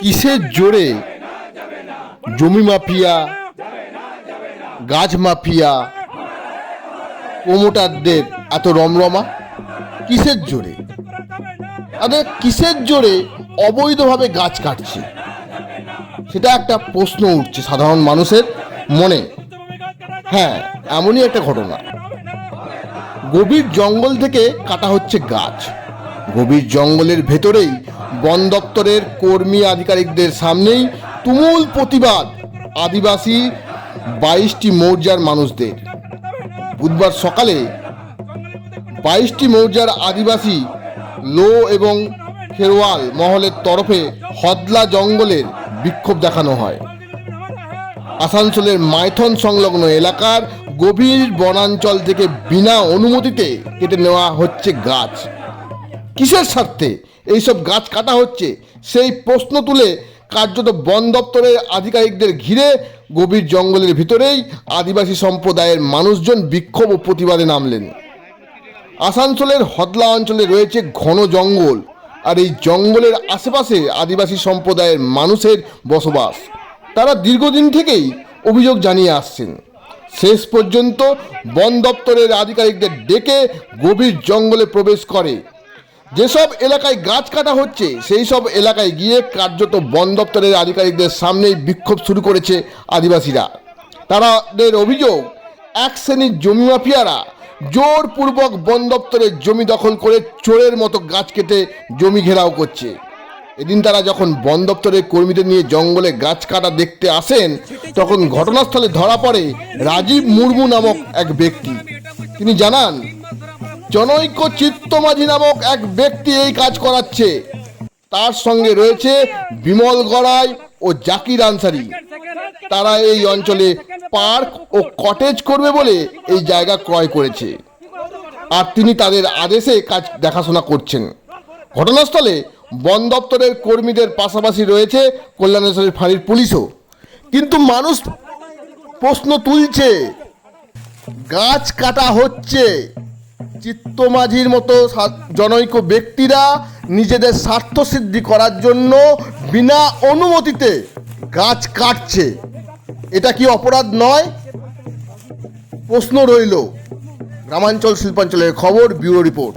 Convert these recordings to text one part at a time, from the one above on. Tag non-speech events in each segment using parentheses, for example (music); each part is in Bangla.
কিসের জোরে? জমি মাফিয়া, গাছ মাফিয়া, প্রমোটারদের এত রমরমা? কিসের জোরে? আরে কিসের জোরে অবৈধভাবে গাছ কাটছে? সেটা একটা প্রশ্ন উঠছে সাধারণ মানুষের মনে। হ্যাঁ এমনই একটা ঘটনা। গভীর জঙ্গল থেকে কাটা হচ্ছে গাছ। গভীর জঙ্গলের ভেতরেই বন দপ্তরের কর্মী আধিকারিকদের সামনেই তুমুল প্রতিবাদ আদিবাসী বাইশটি মৌজার মানুষদের। বুধবার সকালে বাইশটি মৌজার আদিবাসী লো এবং খেরওয়াল মহলের তরফে হদলা জঙ্গলের বিক্ষোভ দেখানো হয়। আসানসোলের মাইথন সংলগ্ন এলাকার গভীর বনাঞ্চল থেকে বিনা অনুমতিতে কেটে নেওয়া হচ্ছে গাছ। কিসের স্বার্থে? এইসব গাছ কাটা হচ্ছে। সেই প্রশ্ন তুলে কার্যত বন দপ্তরের আধিকারিকদের ঘিরে গভীর জঙ্গলের ভিতরেই আদিবাসী সম্প্রদায়ের মানুষজন বিক্ষোভ ও প্রতিবাদে নামলেন। আসানসোলের হদলা অঞ্চলে রয়েছে ঘন জঙ্গল আর এই জঙ্গলের আশেপাশে আদিবাসী সম্প্রদায়ের মানুষের বসবাস। তারা দীর্ঘদিন থেকেই অভিযোগ জানিয়ে আসছেন। শেষ পর্যন্ত বন দপ্তরের আধিকারিকদের ডেকে গভীর জঙ্গলে প্রবেশ করে। যেসব এলাকায় গাছ কাটা হচ্ছে, সেই সব এলাকায় গিয়ে কার্যত বন দপ্তরের আধিকারিকদের সামনেই বিক্ষোভ শুরু করেছে আদিবাসীরা। তাদের অভিযোগ, এক শ্রেণির জমি মাফিয়ারা জোরপূর্বক বন দপ্তরের জমি দখল করে চোরের মতো গাছ কেটে জমি ঘেরাও করছে। এদিন তারা যখন বন দপ্তরের কর্মীদের নিয়ে জঙ্গলে গাছ কাটা দেখতে আসেন, তখন ঘটনাস্থলে ধরা পড়ে রাজীব মুর্মু নামক এক ব্যক্তি। তিনি জানান জনৈক চিত্তমাঝি নামক এক ব্যক্তি এই কাজ করাচ্ছে। তার সঙ্গে রয়েছে বিমল গড়াই ও জাকির আনসারি। তারা এই অঞ্চলে পার্ক ও কটেজ করবে বলে এই জায়গা ক্রয় করেছে। আর তিনি তাদের আদেশে কাজ দেখাশোনা করছেন। ঘটনাস্থলে বন দপ্তরের কর্মীদের পাশাপাশি রয়েছে কল্যাণেশ্বরের ফাঁড়ির পুলিশও। কিন্তু মানুষ প্রশ্ন তুলছে, গাছ কাটা হচ্ছে। চিত্তমাঝির মতো জনৈক ব্যক্তিরা নিজেদের স্বার্থ সিদ্ধি করার জন্য বিনা অনুমতিতে গাছ কাটছে। এটা কি অপরাধ নয়? প্রশ্ন রইল। গ্রামাঞ্চল শিল্পাঞ্চলের খবর, ব্যুরো রিপোর্ট।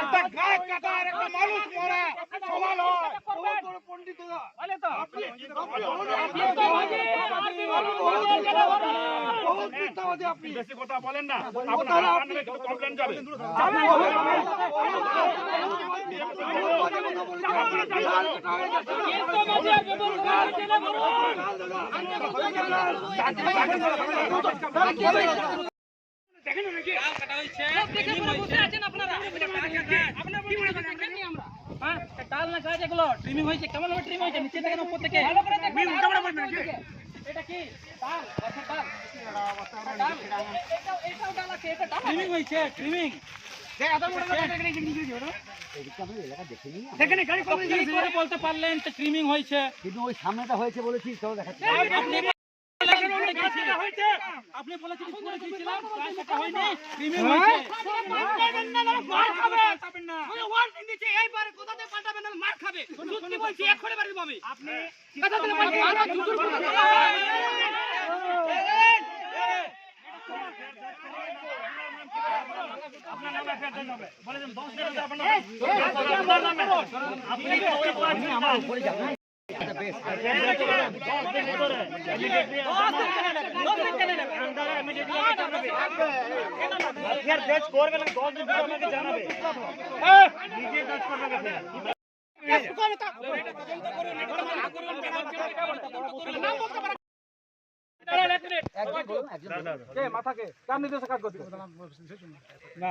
একটা গাছ কাটা আর একটা মানুষ মরা সমান হয় পণ্ডিত আপনি বেশি কথা বলেন না আপনার আমার নামে কিন্তু কমপ্লেন যাবে ডাল না গাছ এগুলো ট্রিমিং হয়েছে। কেমন ভাবে ট্রিমিং হয়েছে? নিচে থেকে। না উপর থেকে এটা কি? ডাল? গাছের ডাল? ডাল। এটাও- এটাও ডাল আছে, এটা ডাল। ট্রিমিং হয়েছে ট্রিমিং কি করে বলতে পারলেন ট্রিমিং হয়েছে? কিন্তু ওই সামনেটা হয়েছে বলেছি তো দেখাচ্ছি। আপনি বলেছেন উপরে গিয়েছিলাম। আপনি বলেছেন উপরে গিয়েছিলাম গাছ কাটা হয়নি। ট্রিমিং হয়েছে। আপনার নামে ফেরত হবে। বলেছেন দশ দিন আপনার আপনার নামে। আপনি কি ওই পাঁচ আমার উপরে যাবেন নিজে কাজ করবে কে মাথাকে কার নির্দেশে কাজ করতে না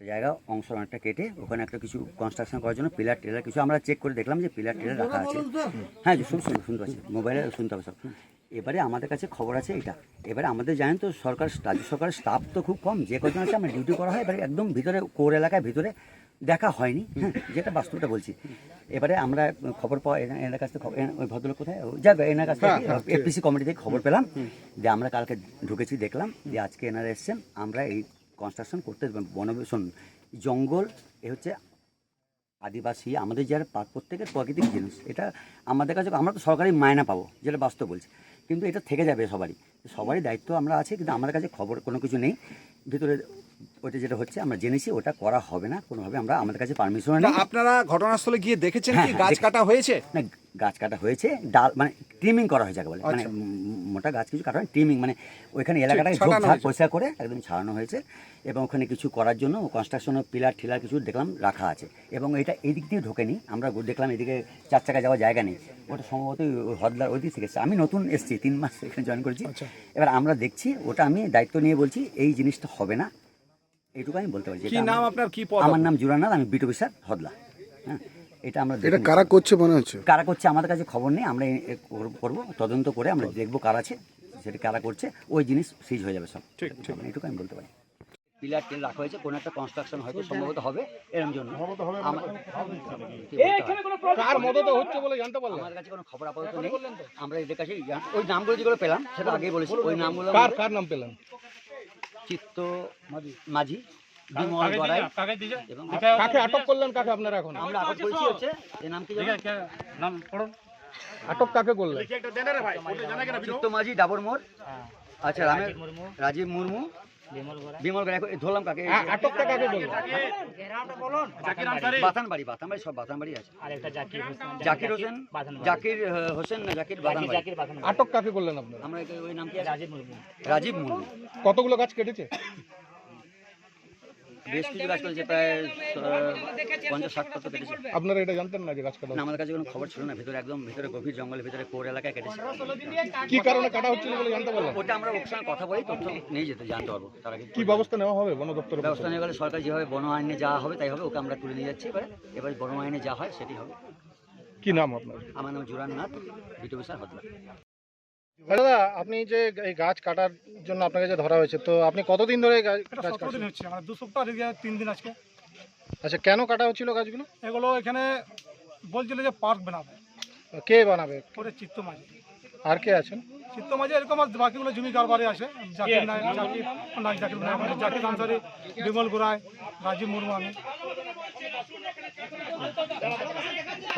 একটা জায়গা অংশ অনেকটা কেটে ওখানে একটা কিছু কনস্ট্রাকশন করার জন্য পিলার টিলার কিছু আমরা চেক করে দেখলাম যে পিলার টেলার রাখা আছে। হ্যাঁ শুন শুন শুনতে পাচ্ছি। মোবাইলে শুনতে হবে সব। এবারে আমাদের কাছে খবর আছে এটা। এবারে আমাদের জানেন তো সরকার রাজ্য সরকারের স্টাফ তো খুব কম। যে কজন আছে আমরা ডিউটি করা হয়। এবারে একদম ভিতরে কোর এলাকায় ভিতরে দেখা হয়নি। হ্যাঁ যেটা বাস্তবটা বলছি। এবারে আমরা খবর পাওয়া এনার কাছ থেকে ওই ভদ্রলোক কোথায়? যাবে এনার কাছ থেকে এপিসি কমিটি থেকে খবর পেলাম। যে আমরা কালকে ঢুকেছি দেখলাম যে আজকে এনারা এসছেন। আমরা এই কনস্ট্রাকশন করতে বনবেশন জঙ্গল এ হচ্ছে আদিবাসী আমাদের যারা প্রত্যেকের প্রাকৃতিক জিনিস এটা আমাদের কাছে আমরা তো সরকারি মায়না পাবো যেটা বাস্তব বলছে। কিন্তু এটা থেকে যাবে সবারই। সবারই দায়িত্ব আমরা আছে কিন্তু আমাদের কাছে খবর কোনো কিছু নেই। ভিতরে ওটা যেটা হচ্ছে আমরা জেনেছি ওটা করা হবে না কোনোভাবে আমরা আমাদের কাছে পারমিশন নেই। আপনারা ঘটনাস্থলে গিয়ে দেখেছেন হ্যাঁ, কি হ্যাঁ, গাছ কাটা হয়েছে? না গাছ কাটা হয়েছে ডাল মানে ট্রিমিং করা হয়েছে যাকে বলে মানে আচ্ছা। মোটা গাছ কিছু কাটা ট্রিমিং মানে ওইখানে এলাকাটাকে হয়েছে। পরিষ্কার করে একদম ছাড়ানো হয়েছে এবং ওখানে কিছু করার জন্য কনস্ট্রাকশনের পিলার ঠিলার কিছু দেখলাম রাখা আছে এবং এটা এদিক দিয়ে ঢোকেনি আমরা দেখলাম এদিকে চার চাকা যাওয়ার জায়গা নেই। ওটা সম্ভবত হদলার ওই দিক থেকে আমি নতুন এসেছি তিন মাস (laughs) এখানে জয়েন করেছি। আচ্ছা। এবার আমরা দেখছি ওটা আমি দায়িত্ব নিয়ে বলছি এই জিনিসটা হবে না। এইটুকু আমি বলতে পারছি। আমার নাম জুরানাথ আমি বিটু বিশাল হদলা হ্যাঁ। এটা আমরা এটা কারা করছে মনে হচ্ছে? কারা করছে আমাদের কাছে খবর নেই আমরা করব- তদন্ত করে আমরা দেখব কারা আছে সেটা কারা করছে ওই জিনিস সিজ হয়ে যাবে সব। ঠিক ঠিক। এইটুকু আমি বলতে পারি। পিলার টিল রাখা হয়েছে কোনো একটা কনস্ট্রাকশন হয়তো সম্ভবত হবে এরকম জন্য। আমার- হয়? কাছে কোনো খবর আপাতত নেই। আমরা এদের কাছে ওই নামগুলো যেগুলো পেলাম সেটা আগেই বলেছি। ওই নামগুলো কার কার নাম পেলেন? চিত্ত মাঝি। বিমল গড়াই এবং কাকে আটক করলেন? কাকে আপনারা এখন? আমরা আটক করেছি হচ্ছে এই নাম কি জানো? আটক কাকে করলেন? চিত্ত মাঝি ডাবর মোড়। আচ্ছা রামের রাজীব মুর্মু। বিমল গড়াই। ধরলাম কাকে। আটকটা কাকে করলেন বাতানবাড়ি বাতানবাড়ি সব বাতানবাড়ি আছে। জাকির হোসেন জাকির হোসেন? না জাকির আটক কাকে করলেন আপনারা? আমরা ওই নাম কি রাজীব মুর্মু। রাজীব মুর্মু। কতগুলো গাছ কেটেছে? বেশ কিছু করেছে প্রায় পঞ্চাশ ষাট কত কেটেছে আপনারা এটা জানতেন না যে গাছ কাটা না আমাদের কাছে কোনো খবর ছিল না ভিতরে একদম ভিতরে গভীর জঙ্গলের ভিতরে কোর এলাকায় কেটেছে কি কারণে কাটা হচ্ছিল বলে জানতে পারলাম? ওটা আমরা ওর সঙ্গে কথা বলি তথ্য নিয়ে যেতে জানতে পারব তার আগে কি ব্যবস্থা নেওয়া হবে বন দপ্তরের ব্যবস্থা নিয়ে গেলে সরকার যেভাবে বন আইনে যা হবে তাই হবে ওকে আমরা তুলে নিয়ে যাচ্ছি এবারে। এবার বন আইনে যা হয় সেটি হবে? কি নাম আপনার? আমার নাম জুরান নাথ বিটু বিশাল হতলা দাদা আপনি যে এই গাছ কাটার জন্য আপনাকে যে ধরা হয়েছে তো আপনি কতদিন ধরে গাছ এটা গাছ সতেরো কাটছেন? দিন হচ্ছে মানে দু সপ্তাহ তিন দিন আজকে। আচ্ছা কেন কাটা হচ্ছিল গাছগুলো? এগুলো এখানে বলছিল যে পার্ক বানাবে। কে বানাবে? করে চিত্ত মাঝে আর কে আছেন? চিত্ত মাঝে এরকম আর বাকিগুলো জমি কারবারে আছে। জাকির নায়ক জাকির না জাকির নায়ক জাকির আনসারি বিমল গোড়ায় রাজীব মুর্মু আমি।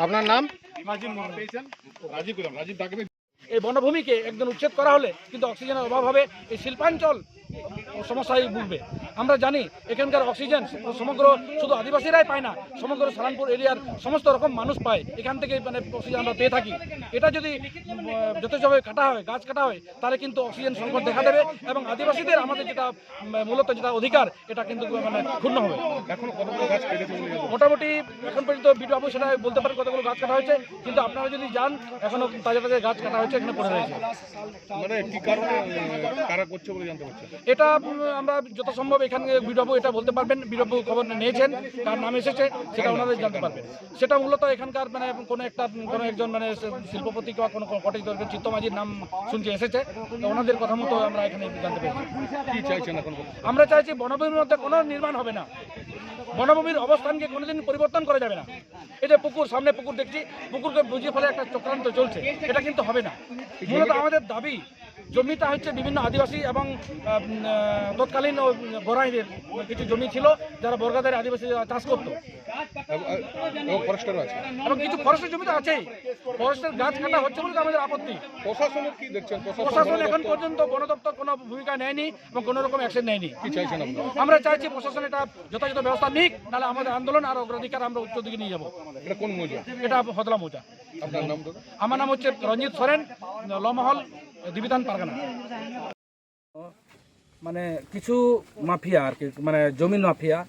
আপনার নাম? রাজীব মুর্মু। রাজীব রাজীব ডাকবে এই বনভূমিকে একদম উচ্ছেদ করা হলে কিন্তু অক্সিজেনের অভাব হবে এই শিল্পাঞ্চল সমস্যায় ভুগবে। আমরা জানি এখানকার অক্সিজেন সমগ্র শুধু আদিবাসীরাই পায় না সমগ্র সালানপুর এরিয়ার সমস্ত রকম মানুষ পায়। এখান থেকে মানে অক্সিজেন আমরা পেয়ে থাকি। এটা যদি যথেষ্টভাবে কাটা হয় গাছ কাটা হয় তাহলে কিন্তু অক্সিজেন সংকট দেখা দেবে এবং আদিবাসীদের আমাদের যেটা মূলত যেটা অধিকার এটা কিন্তু মানে ক্ষুণ্ণ হবে। মোটামুটি এখন পর্যন্ত বিটু বাবু সেটা বলতে পারেন কতগুলো গাছ কাটা হয়েছে কিন্তু আপনারা যদি যান এখনও তাজা তাজা গাছ কাটা হয়েছে এখানে পড়ে রয়েছে। মানে কি কারণে কারা করছে বলে জানতে পারছেন এটা আমরা যত সম্ভব এখানে বিডব্লিউ এটা বলতে পারবেন বিডব্লিউ খবর নিয়েছেন কার নাম এসেছে সেটা ওনাদের জানতে পারবেন। সেটা মূলত এখানকার মানে কোনো একটা কোনো একজন মানে শিল্পপতি বা কোনো কটেজ দরকার চিত্তমাজির নাম শুনছি এসেছে। তো ওনাদের কথা মতো আমরা এখানে জানতে পেরেছি। কি চাইছেন এখন আমরা চাইছি বনভূমির মধ্যে কোনো নির্মাণ হবে না। বনভূমির অবস্থানকে কোনোদিন পরিবর্তন করা যাবে না। এই যে পুকুর সামনে পুকুর দেখছি পুকুরকে বুঝিয়ে ফেলে একটা চক্রান্ত চলছে। এটা কিন্তু হবে না। মূলত আমাদের দাবি জমিটা হচ্ছে বিভিন্ন আদিবাসী এবং তৎকালীন বরাইদের কিছু জমি ছিল যারা বর্গাদের আদিবাসী চাষ করতো। এবং কিছু ফরেস্টের জমি তো আছেই। ফরেস্টের গাছ কাটা হচ্ছে বলে আমাদের আপত্তি। প্রশাসনের কি দেখছেন? প্রশাসন এখন পর্যন্ত বন দপ্তর কোনো ভূমিকা নেয়নি এবং কোনো রকম অ্যাকশন নেয়নি। কি চাইছেন আপনারা? আমরা চাইছি প্রশাসন এটা যথাযথ ব্যবস্থা নিক নাহলে আমাদের আন্দোলন আর অগ্রাধিকার আমরা উচ্চ দিকে নিয়ে যাব। এটা কোন মৌজা? এটা হদলা মোজা। আমার নাম হচ্ছে রঞ্জিত সোরেন লমহল পারগানা মানে কিছু মাফিয়া আর কি মানে জমিন মাফিয়া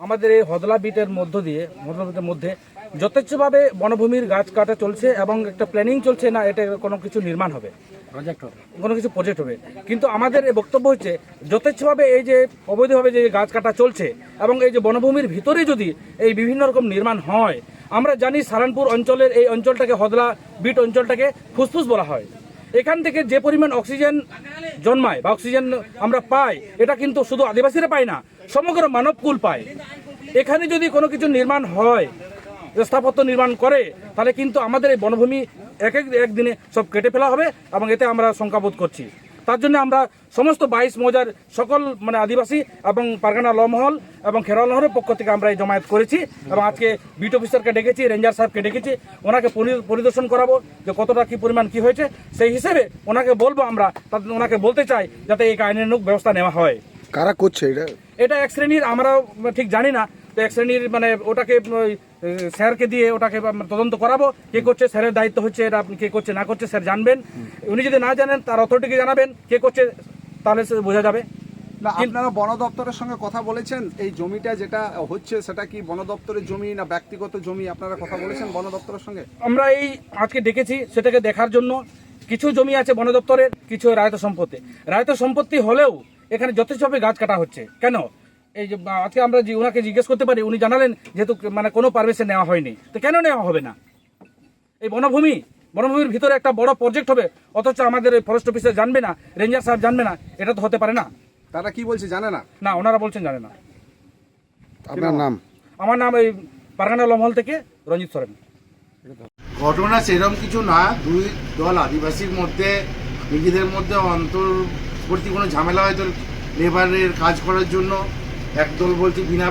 আমাদের এই হদলা বিটের মধ্য দিয়ে হদলা বিটের মধ্যে যথেচ্ছভাবে বনভূমির গাছ কাটা চলছে এবং একটা প্ল্যানিং চলছে না এটা কোনো কিছু নির্মাণ হবে। প্রজেক্ট হবে। কোনো কিছু প্রজেক্ট হবে। কিন্তু আমাদের এই বক্তব্য হচ্ছে যথেচ্ছভাবে এই যে অবৈধভাবে যে গাছ কাটা চলছে এবং এই যে বনভূমির ভিতরে যদি এই বিভিন্ন রকম নির্মাণ হয় আমরা জানি সারানপুর অঞ্চলের এই অঞ্চলটাকে হদলা বিট অঞ্চলটাকে ফুসফুস বলা হয়। এখান থেকে যে পরিমাণ অক্সিজেন জন্মায় বা অক্সিজেন আমরা পাই, এটা কিন্তু শুধু আদিবাসীরা পায় না, সমগ্র মানবকুল পায়। এখানে যদি কোনো কিছু নির্মাণ হয়, স্থাপত্য নির্মাণ করে, তাহলে কিন্তু আমাদের এই বনভূমি এক এক একদিনে সব কেটে ফেলা হবে এবং এতে আমরা শঙ্কাবোধ করছি। তার জন্য আমরা সমস্ত বাইশ মৌজার সকল মানে আদিবাসী এবং পারগানা লমহল এবং খেরোয়াল নহরের পক্ষ থেকে আমরা এই জমায়েত করেছি এবং আজকে বিট অফিসারকে ডেকেছি রেঞ্জার সাহেবকে ডেকেছি ওনাকে পরিদর্শন করাবো যে কতটা কি পরিমাণ কি হয়েছে। সেই হিসেবে ওনাকে বলব আমরা ওনাকে বলতে চাই যাতে এই আইনানুক ব্যবস্থা নেওয়া হয়। কারা করছে এটা? এটা এক শ্রেণির আমরা ঠিক জানি না তো এক শ্রেণির মানে ওটাকে স্যারকে দিয়ে ওটাকে আমরা তদন্ত করাবো। কে করছে স্যারের দায়িত্ব হচ্ছে এটা আপনি কে করছে না করছে স্যার জানবেন। উনি যদি না জানেন তার অথরিটিকে জানাবেন। কে করছে তাহলে সে বোঝা যাবে। না আপনারা বন দপ্তরের সঙ্গে কথা বলেছেন এই জমিটা যেটা হচ্ছে সেটা কি বন দপ্তরের জমি না ব্যক্তিগত জমি? আপনারা কথা বলেছেন বন দপ্তরের সঙ্গে? আমরা এই আজকে ডেকেছি সেটাকে দেখার জন্য। কিছু জমি আছে বন দপ্তরের কিছু রায়ত সম্পত্তি। রায়ত সম্পত্তি হলেও এখানে যথেষ্টভাবে গাছ কাটা হচ্ছে। কেন? এই যে আজকে আমরা যে ওনাকে জিজ্ঞেস করতে পারি উনি জানালেন যেহেতু মানে কোনো পারমিশন নেওয়া হয়নি। তো কেন নেওয়া হবে না? এই বনভূমি বনভূমির ভিতরে একটা বড় প্রজেক্ট হবে অথচ আমাদের এই ফরেস্ট অফিসার জানবে না রেঞ্জার সাহেব জানবে না এটা তো হতে পারে না। তারা কি বলছে জানে না? না ওনারা বলছেন জানে না। আপনার নাম? আমার নাম এই পারগানা লমহল থেকে রঞ্জিত সরেন। ঘটনা সেরকম কিছু না দুই দল আদিবাসীর মধ্যে নিজেদের মধ্যে অন্তর্বর্তী কোনো ঝামেলা হয়তো লেবারের কাজ করার জন্য একদল বলছে বিনা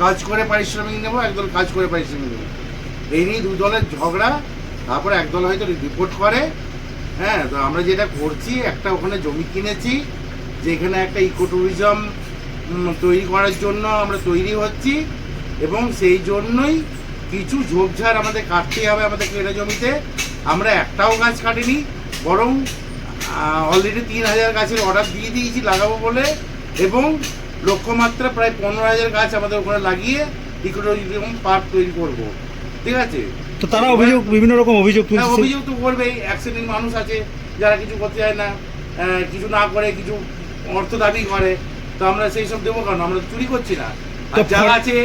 কাজ করে পারিশ্রমিক নেব, একদল কাজ করে পারিশ্রমিক নেব। এই নিয়ে দুই দলের ঝগড়া, তারপরে একদল হয়তো রিপোর্ট করে। হ্যাঁ তো আমরা যেটা করছি, একটা ওখানে জমি কিনেছি, যেখানে একটা ইকো ট্যুরিজম তৈরি করার জন্য আমরা তৈরি হচ্ছি, এবং সেই জন্যই কিছু ঝোপঝাড় আমাদের কাটতেই হবে আমাদের কেনা জমিতে। আমরা একটাও গাছ কাটিনি, বরং অলরেডি তিন হাজার গাছের অর্ডার দিয়ে দিয়েছি, লাগাবো বলে। এবং লক্ষ্যমাত্রা প্রায় পনেরো হাজার গাছ আমাদের ওখানে লাগিয়ে ইকো ট্যুরিজম পার্ক তৈরি করব। ঠিক আছে? তো তারা অভিযোগ বিভিন্ন রকম অভিযোগ হ্যাঁ অভিযোগ তো করবেই শ্রেণির মানুষ আছে যারা কিছু করতে চায় না কিছু না করে কিছু অর্থ দাবি করে তো আমরা সেই সব দেবো কেন? আমরা চুরি করছি না। আর যারা আছে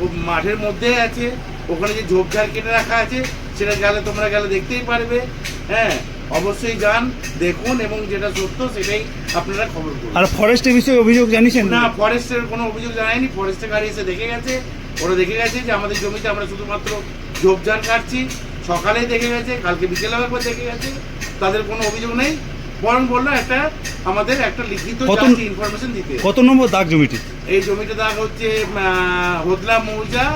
ও মাঠের মধ্যে আছে ওখানে যে ঝোপঝাড় কেটে রাখা আছে সেটা গেলে তোমরা গেলে দেখতেই পারবে হ্যাঁ? অবশ্যই যান দেখুন এবং যেটা সত্য সেটাই আপনারা খবর করুন। আর ফরেস্টের বিষয়ে অভিযোগ জানিয়েছেন? না ফরেস্টের কোনো অভিযোগ জানায়নি। ফরেস্টের গাড়ি এসে দেখে গেছে। ওরা দেখে গেছে যে আমাদের জমিতে আমরা শুধুমাত্র ঝোপঝাড় কাটছি। সকালেই দেখে গেছে কালকে বিকেলেও একবার দেখে গেছে। তাদের কোনো অভিযোগ নেই। বরং বলল একটা আমাদের একটা লিখিত ইনফরমেশন দিতে। কত নম্বর দাগ জমিটি? এই জমিটা দাগ হচ্ছে হোদলা মৌজা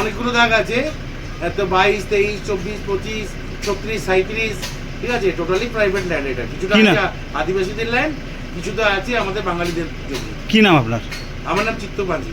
অনেকগুলো দাগ আছে। আহ, তো বাইশ তেইশ চব্বিশ পঁচিশ ছত্রিশ সাঁত্রিশ ঠিক আছে টোটালি প্রাইভেট ল্যান্ড এটা। কিছুটা কি নাম? আছে আদিবাসীদের ল্যান্ড কিছুটা আছে আমাদের বাঙালিদের জমি। কি নাম আপনার? আমার নাম চিত্ত পাঞ্জি